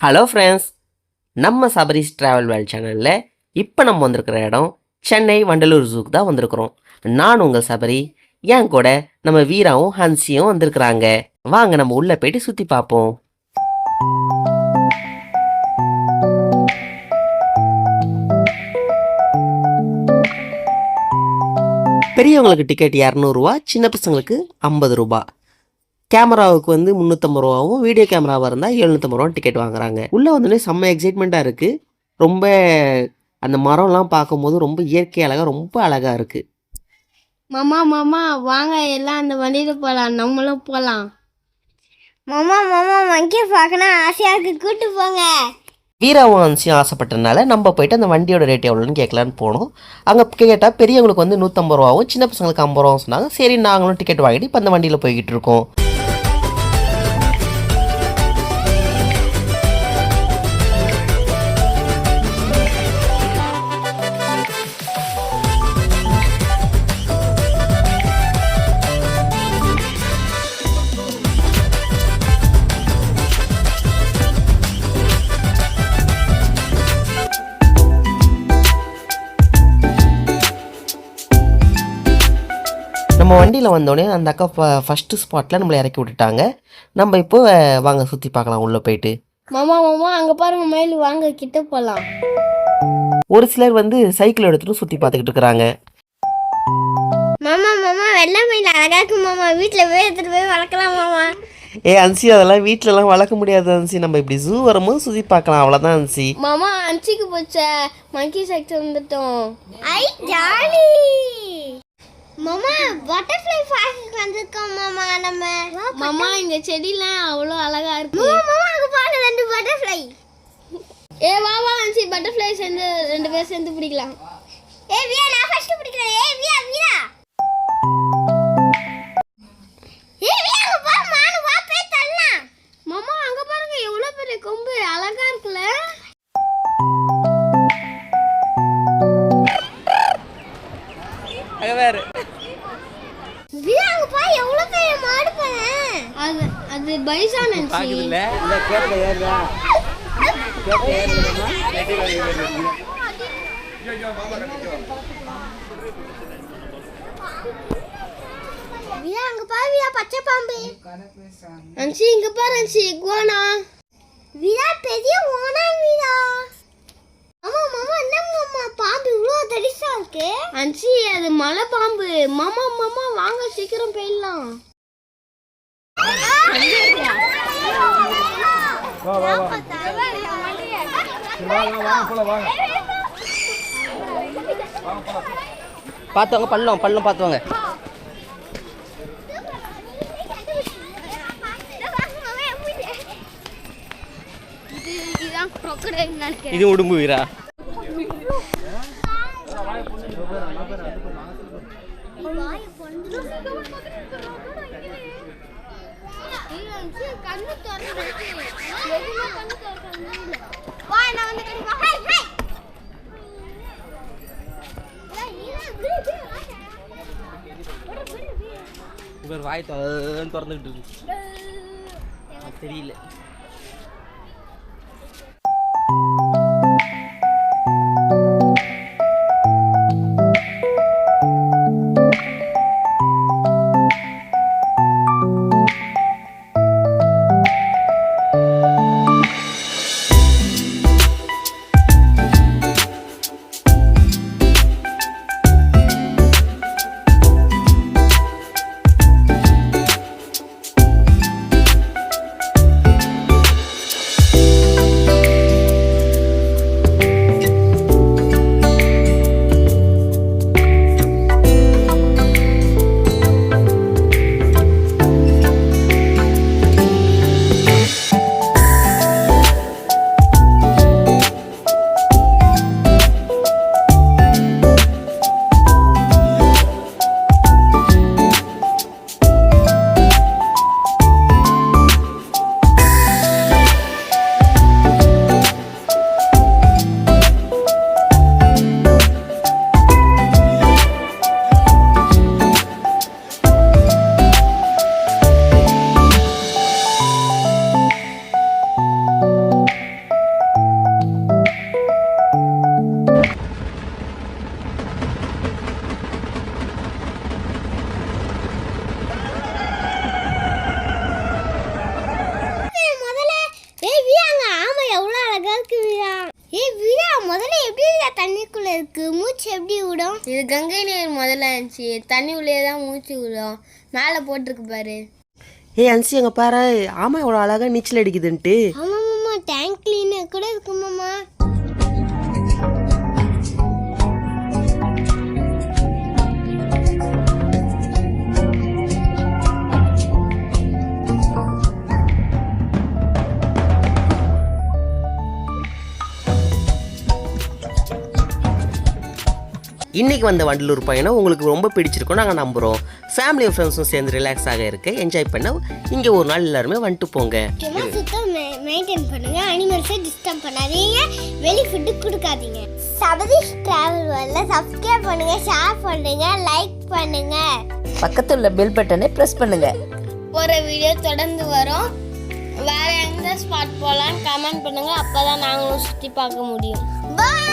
Hello friends நம்ம Sabaris travel வேல் சேனலில் இப்போ நம்ம வந்திருக்கிற இடம் சென்னை வண்டலூர் ஜூக்கு தான் வந்திருக்கிறோம். நான் உங்கள் சபரி என் கூட நம்ம வீராவும் ஹன்சியும் வந்திருக்கிறாங்க. வாங்க நம்ம உள்ளே போயிட்டு சுற்றி பார்ப்போம். பெரியவங்களுக்கு டிக்கெட் இரநூறுவா சின்ன பசங்களுக்கு ஐம்பது ரூபா. கேமராவுக்கு வந்து முந்நூற்றம்பது ரூபாவும் வீடியோ கேமராவாக இருந்தால் எழுநூற்றம்பது ரூபா டிக்கெட் வாங்குறாங்க. உள்ளே வந்தோடனே செம்ம எக்ஸைட்மெண்ட்டாக இருக்குது ரொம்ப அந்த மரம்லாம் பார்க்கும்போது ரொம்ப இயற்கை அழகாக ரொம்ப அழகாக இருக்குது மாமா மாமா வாங்க எல்லாம் அந்த வண்டியில போலாம் நம்மளும் போலாம். மாமா மாமா மங்கிய பார்க்கணும் ஆசையா இருக்கு கூட்டு போங்க. வீராவும் அன்சியும் ஆசைப்பட்டதுனால நம்ம போயிட்டு அந்த வண்டியோட ரேட் எவ்வளோன்னு கேட்கலான்னு போனோம். அங்கே கேட்டால் பெரியவங்களுக்கு வந்து நூற்றம்பது ரூபாவும் சின்ன பசங்களுக்கு ஐம்பது ரூபாவும் சொன்னாங்க. சரி நாங்களும் டிக்கெட் வாங்கிட்டு இப்போ அந்த வண்டியில் போய்கிட்டு இருக்கோம். நம்ம வண்டியில் வந்தோடனே அந்த அக்கா ஃபஸ்ட்டு ஸ்பாட்டில் நம்மளை இறக்கி விட்டுட்டாங்க. நம்ம இப்போ வாங்க சுற்றி பார்க்கலாம் உள்ளே போயிட்டு. மாமா மாமா அங்க பாருங்க மயில் வாங்க கிட்ட போலாம். ஒரு சிலர் வந்து சைக்கிள் எடுத்துகிட்டு சுற்றி பார்த்துக்கிட்டு இருக்கிறாங்க. மாமா மாமா வெள்ளை மயில் அழகா இருக்கு மாமா. வீட்டுல போய் எடுத்துட்டு போய் வளர்க்கலாம் மாமா. ஏ அன்சி அதெல்லாம் வீட்டிலலாம் வளர்க்க முடியாது அன்சி. நம்ம இப்படி ஜூ வரும்போது சுற்றி பார்க்கலாம் அவ்வளோதான் அன்சி. மாமா அஞ்சுக்கு போச்ச. மங்கி செக்டர் வந்துட்டோம். ஐ ஜாலி! மாமா பட்டர்ஃப்ளை பார்க்க வந்திருக்கோம் மாமா நம்ம. மாமா இந்த செடிலாம் அவ்வளோ அழகா இருக்கு. மாமா அங்க பாருங்க ரெண்டு பட்டர்ஃப்ளை ஏ வா வா அஞ்சு பட்டர்ஃப்ளை சேர்ந்து ரெண்டு பேர் சேர்ந்து பிடிக்கலாம். ஏய் வியா நான் ஃபர்ஸ்ட் பிடிக்கிறேன். ஏய் வியா வியா. அங்க பாரு எவ்வளவு பெரிய மாடு பாரு அது அது பைசான் வியா அங்க பாரு வியா பச்சை பாம்பு. அஞ்சு இங்க பாரு குவானா. வியா பெரிய ஓனா வியா மாமா மாமா என்ன மாமா பாம்பு இவ்வளோ தடிசா இருக்கு அஞ்சு அது மலை பாம்பு மாமா மாமா வாங்க சீக்கிரம் போயிடலாம். பார்த்துவாங்க பள்ளம் பள்ளம் பார்த்துவாங்க. இது இதுதான் crocodile நினைக்கிறேன். இது உடும்பு வீரா கண்ணு திறந்து எதுவுமே கண்ணு திறந்து வா நான் வந்து கடிப்பா ஹை ஹை ஏய் நீதான் இப்படி இப்படி வாங்க. விடு, விடு, இவர் வாய் திறந்துக்கிட்டு இருக்கு. தெரியல. இது கங்கை நீர் முதல்ல இருந்துச்சு. தண்ணி உள்ளே தான் மூச்சு விடும் மேலே போட்டிருக்கு பாரு. ஏய் அன்சி அங்கே பாரு. ஆமாம் இவ்வளோ அழகாக நீச்சல் அடிக்குதுன்ட்டு. ஆமா மாமா டேங்க் கிளீனர் கூட இருக்கு மாமா இன்னைக்கு வந்த வண்டலூர் பயணம் உங்களுக்கு ரொம்ப பிடிச்சிருக்கும். நாங்கள் நம்புகிறோம் ஃபேமிலி ஃப்ரெண்ட்ஸும் சேர்ந்து ரிலாக்ஸ் ஆக இருக்க. என்ஜாய் பண்ண இங்கே ஒரு நாள் எல்லாருமே வந்துட்டு போங்க. மெயின்டைன் பண்ணுங்க. அனிமல்ஸை டிஸ்டர்ப் பண்ணாதீங்க. வெளி ஃபுட்டு கொடுக்காதீங்க. சபதீஷ் டிராவல் வரல. சப்ஸ்கிரைப் பண்ணுங்க. ஷேர் பண்ணுங்க. லைக் பண்ணுங்க. பக்கத்துல உள்ள பெல் பட்டனை பிரஸ் பண்ணுங்க. போகிற வீடியோ தொடர்ந்து வரும். வேற எந்த ஸ்பாட் போகலான்னு கமெண்ட் பண்ணுங்க. அப்போ தான் நாங்களும் சுற்றி பார்க்க முடியும். பாய்